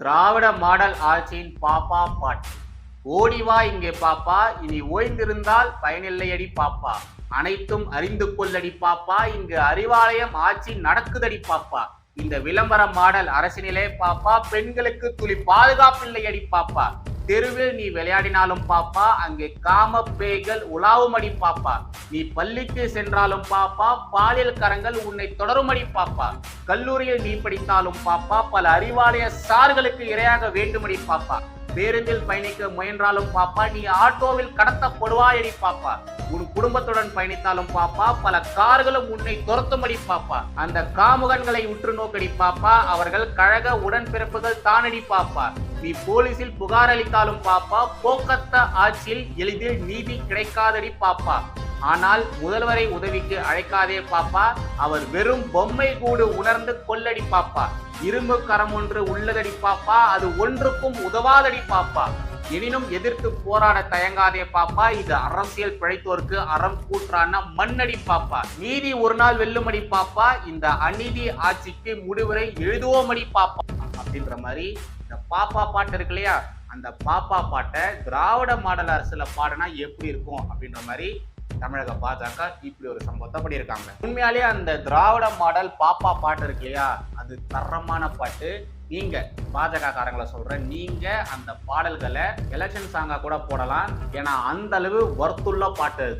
திராவிட model ஆட்சியின் பாப்பா பாட்டு. ஓடிவா இங்கே பாப்பா இனி ஓய்ந்திருந்தால் பயனில்லையடி பாப்பா. அனைத்தும் அறிந்து கொள்ளடி பாப்பா இங்கு அறிவாலயம் ஆட்சி நடக்குதடி பாப்பா. இந்த விளம்பர மாடல் அரசினிலே பாப்பா பெண்களுக்கு துளி பாதுகாப்பில்லையடி பாப்பா. தெருவில் நீ விளையாடினாலும் பாப்பா அங்கே காம பேய்கள் உலாவுமடி பாப்பா. நீ பள்ளிக்கு சென்றாலும் பாப்பா பாலியல் கரங்கள் உன்னை தொடருமடி பாப்பா. கல்லூரியில் நீ படித்தாலும் பாப்பா பல அறிவாலய சார்களுக்கு இரையாக வேண்டுமடி பாப்பா. பேருந்தில் பயணிக்க முயன்றாலும் பாப்பா நீ ஆட்டோவில் கடத்தப்படுவாயடி பாப்பா. உன் குடும்பத்துடன் பயணித்தாலும் பாப்பா பல கார்களும் உன்னை துரத்தும்படி பாப்பா. அந்த காமுகன்களை உற்று நோக்கடி பாப்பா அவர்கள் கழக உடன்பிறப்புகள் தானடி பாப்பா. நீ போலீசில் புகார் அளித்தாலும் பாப்பா போக்கத்த ஆட்சியில் எளிதில் நீதி கிடைக்காதடி பாப்பா. ஆனால் முதல்வரை உதவிக்கு அழைக்காதே பாப்பா அவர் வெறும் பொம்மை கூடு உணர்ந்து கொள்ளடி பாப்பா. இரும்பு கரம் ஒன்று உள்ளதடி பாப்பா அது ஒன்றுக்கும் உதவாதடி பாப்பா. எனினும் எதிர்த்து போராட தயங்காதே பாப்பா இது அரசியல் பிழைத்தோருக்கு அறம் கூற்றான மண்ணடி பாப்பா. நீதி ஒரு நாள் வெல்லுமடி பாப்பா இந்த அநீதி ஆட்சிக்கு முடிவுரை எழுதுவோமடி பாப்பா. அப்படின்ற மாதிரி இந்த பாப்பா பாட்டு இருக்கு இல்லையா? அந்த பாப்பா பாட்டை திராவிட மாடல் அரசுல பாடினா எப்படி இருக்கும் அப்படின்ற மாதிரி தமிழக பாஜக இப்படி ஒரு சம்பவத்தை பண்ணியிருக்காங்க. உண்மையாலே அந்த திராவிட மாடல் பாப்பா பாட்டு இருக்கு இல்லையா? அது தரமான பாட்டு. நீங்க பாஜக காரங்களை சொல்றேன் நீங்க அந்த பாடல்களை எலெக்ஷன் சாங்கா கூட போடலாம். ஏன்னா அந்த அளவு ஒர்த்துள்ள பாட்டு